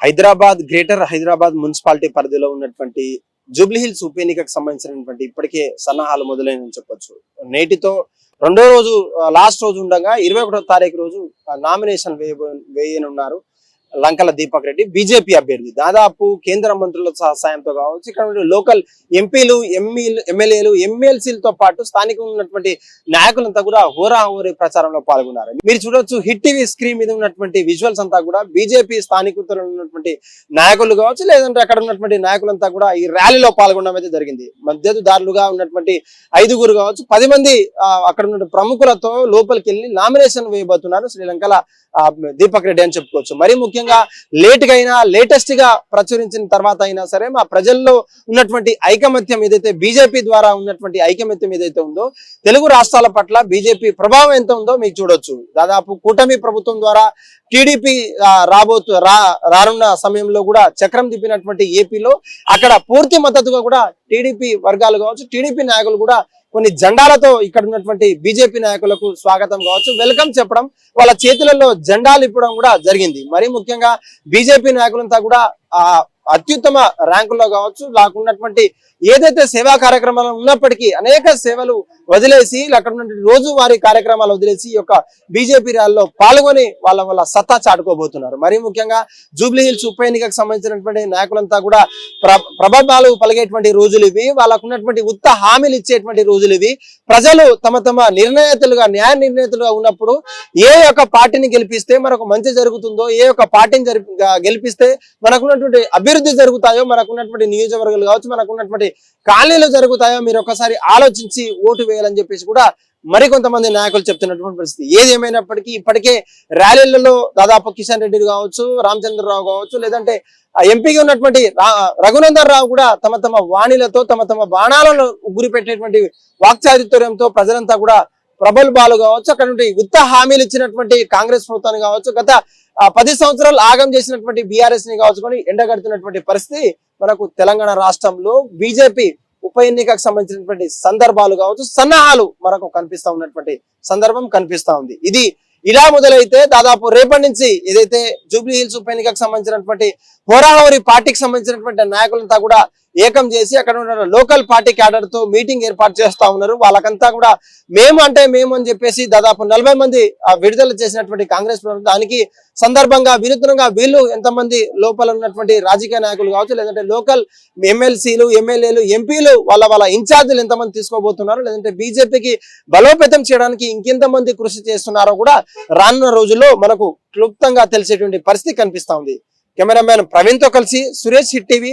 Hyderabad greater Hyderabad municipality పరిధిలో ఉన్నటువంటి Jubilee hills ఉప ఎన్నికకు సంబంధించినటువంటి ఇప్పటికే సన్నాహాలు మొదలైనని చెప్పొచ్చు. నేటితో రెండో రోజు లాస్ట్ రోజు ఉండగా ఇరవై ఒకటో తారీఖు రోజు నామినేషన్ వేయ వేయనున్నారు. లంకల దీపక్ రెడ్డి బీజేపీ అభ్యర్థి. దాదాపు కేంద్ర మంత్రుల సహాయంతో కావచ్చు ఇక్కడ లోకల్ ఎంపీలు ఎంఈలు ఎమ్మెల్యేలు ఎమ్మెల్సీలతో పాటు స్థానికంగా ఉన్నటువంటి నాయకులంతా కూడా హోరాహోరీ ప్రచారంలో పాల్గొన్నారు. మీరు చూడొచ్చు హిట్ టీవీ స్క్రీన్ మీద ఉన్నటువంటి విజువల్స్ అంతా కూడా బీజేపీ స్థానికులు ఉన్నటువంటి నాయకులు కావచ్చు లేదంటే అక్కడ ఉన్నటువంటి నాయకులంతా కూడా ఈ ర్యాలీలో పాల్గొనడం అయితే జరిగింది. మద్దతుదారులుగా ఉన్నటువంటి ఐదుగురు కావచ్చు పది మంది అక్కడ ఉన్న ప్రముఖులతో లోపలికి వెళ్ళి నామినేషన్ వేయబోతున్నారు శ్రీలంకల దీపక్ రెడ్డి అని చెప్పుకోవచ్చు. మరి ముఖ్యంగా విధంగా లేట్గా అయినా లేటెస్ట్గా ప్రచురించిన తర్వాత అయినా సరే మా ప్రజల్లో ఉన్నటువంటి ఐకమత్యం ఏదైతే బీజేపీ ద్వారా ఉన్నటువంటి ఐకమత్యం ఏదైతే ఉందో తెలుగు రాష్ట్రాల పట్ల బీజేపీ ప్రభావం ఎంత ఉందో మీకు చూడొచ్చు. దాదాపు కూటమి ప్రభుత్వం ద్వారా టీడీపీ రాబోతు రా రానున్న సమయంలో కూడా చక్రం తిప్పినటువంటి ఏపీలో అక్కడ పూర్తి మద్దతుగా కూడా టీడీపీ వర్గాలు కావచ్చు టీడీపీ నాయకులు కూడా కొన్ని జెండాలతో ఇక్కడ ఉన్నటువంటి బీజేపీ నాయకులకు స్వాగతం కావచ్చు. వెల్కమ్ చెప్పడం వాళ్ళ చేతులలో జెండాలు ఇప్పడం కూడా జరిగింది. మరి ముఖ్యంగా బీజేపీ నాయకులంతా కూడా ఆ అత్యుత్తమ ర్యాంకుల్లో కావచ్చు లాకున్నటువంటి ఏదైతే సేవా కార్యక్రమాలు ఉన్నప్పటికీ అనేక సేవలు వదిలేసి అక్కడ ఉన్నటువంటి రోజువారీ కార్యక్రమాలు వదిలేసి ఈ యొక్క బీజేపీ ర్యాలీలో పాల్గొని వాళ్ళ వాళ్ళ సత్తా చాటుకోబోతున్నారు. మరి ముఖ్యంగా జూబ్లీ హిల్స్ ఉప ఎన్నికకు సంబంధించినటువంటి నాయకులంతా కూడా ప్ర పలిగేటువంటి రోజులు ఇవి. వాళ్ళకు ఉన్నటువంటి ఉత్త హామీలు ఇచ్చేటువంటి రోజులు ఇవి. ప్రజలు తమ తమ నిర్ణేతలుగా న్యాయ నిర్ణేతలుగా ఉన్నప్పుడు ఏ యొక్క పార్టీని గెలిపిస్తే మనకు మంచి జరుగుతుందో ఏ యొక్క పార్టీని జరిపి గెలిపిస్తే మనకున్నటువంటి అభివృద్ధి జరుగుతాయో మనకున్నటువంటి నియోజకవర్గాలు కావచ్చు మనకున్నటువంటి కాలనీలు జరుగుతాయో మీరు ఒకసారి ఆలోచించి ఓటు వేయాలని చెప్పేసి కూడా మరికొంతమంది నాయకులు చెప్తున్నటువంటి పరిస్థితి. ఏది ఏమైనప్పటికీ ఇప్పటికే ర్యాలీలలో దాదాపు కిషన్ రెడ్డి కావచ్చు రామచంద్రరావు కావచ్చు లేదంటే ఆ ఎంపీగా ఉన్నటువంటి రా- రఘునందన్ రావు కూడా తమ తమ వాణిలతో తమ తమ బాణాలను ఉగ్గురి పెట్టేటువంటి వాక్చారిత్ర్యంతో ప్రజలంతా కూడా ప్రబల్ బాలు కావచ్చు అక్కడ నుండి ఉత్త హామీలు ఇచ్చినటువంటి కాంగ్రెస్ ప్రభుత్వాన్ని కావచ్చు గత పది సంవత్సరాలు ఆగం చేసినటువంటి బీఆర్ఎస్ని కావచ్చుకొని ఎండగడుతున్నటువంటి పరిస్థితి మనకు తెలంగాణ రాష్ట్రంలో బీజేపీ ఉప ఎన్నికకు సంబంధించినటువంటి సందర్భాలు కావచ్చు సన్నాహాలు మనకు కనిపిస్తా ఉన్నటువంటి సందర్భం కనిపిస్తా ఉంది. ఇది ఇలా మొదలైతే దాదాపు రేపటి నుంచి ఏదైతే జూబ్లీ హిల్స్ ఉప ఎన్నికకు సంబంధించినటువంటి హోరాహోరీ పార్టీకి సంబంధించినటువంటి నాయకులంతా కూడా ఏకం చేసి అక్కడ ఉన్న లోకల్ పార్టీ క్యాడర్తో మీటింగ్ ఏర్పాటు చేస్తా ఉన్నారు. వాళ్ళకంతా కూడా మేము అంటే మేము అని చెప్పేసి దాదాపు నలభై మంది విడుదల చేసినటువంటి కాంగ్రెస్ దానికి సందర్భంగా వినూత్నంగా వీళ్ళు ఎంతమంది లోపల ఉన్నటువంటి రాజకీయ నాయకులు కావచ్చు లేదంటే లోకల్ ఎమ్మెల్సీలు ఎమ్మెల్యేలు ఎంపీలు వాళ్ళ వాళ్ళ ఇన్ఛార్జీలు ఎంతమంది తీసుకోబోతున్నారు లేదంటే బీజేపీకి బలోపేతం చేయడానికి ఇంకెంతమంది కృషి చేస్తున్నారో కూడా రానున్న రోజుల్లో మనకు క్లుప్తంగా తెలిసేటువంటి పరిస్థితి కనిపిస్తా ఉంది. కెమెరామ్యాన్ ప్రవీణ్తో కలిసి సురేష్ హిట్ టీవీ